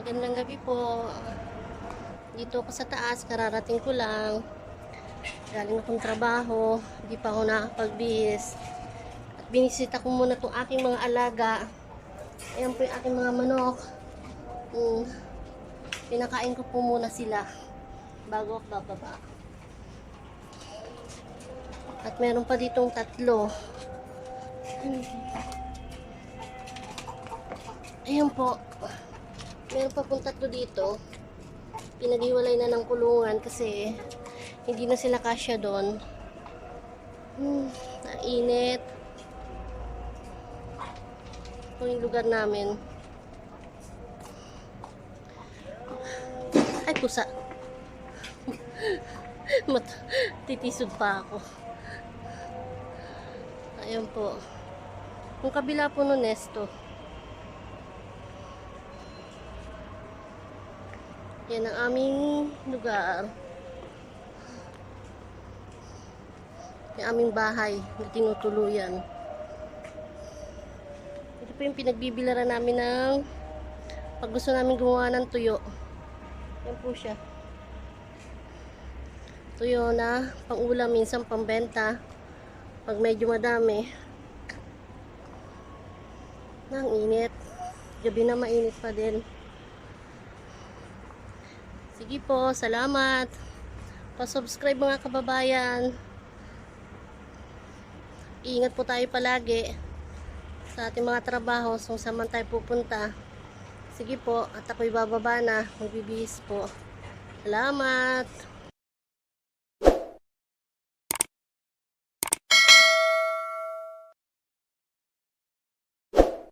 Magandang gabi po. Dito ako sa taas, kararating ko lang. Galing akong trabaho, hindi pa ako nakapagbihis. At binisita ko muna itong aking mga alaga. Ayan po yung aking mga manok. Mm. Pinakain ko po muna sila bago ako bababa. At meron pa ditong tatlo. Ayan po. Meron pa pong tatlo dito. Pinaghiwalay na ng kulungan kasi hindi na sila kasya doon. Hmm, nainit. Ito yung lugar namin. Ay, pusa. Mat titisod pa ako. Ayan po. Yung kabila po no nesto. Yan ang aming lugar. Yung aming bahay na tinutuluyan. Ito po yung pinagbibilaran namin ng pag gusto namin gumawa ng tuyo. Yan po siya. Tuyo na pang ulam, minsan pambenta. Pag medyo madami. Nang init. Gabi na mainit pa din. Sige po, salamat. Pa-subscribe mga kababayan. Ingat po tayo palagi sa ating mga trabaho kung saan man tayo pupunta. Sige po, at ako'y bababa na. Magbibihis po. Salamat.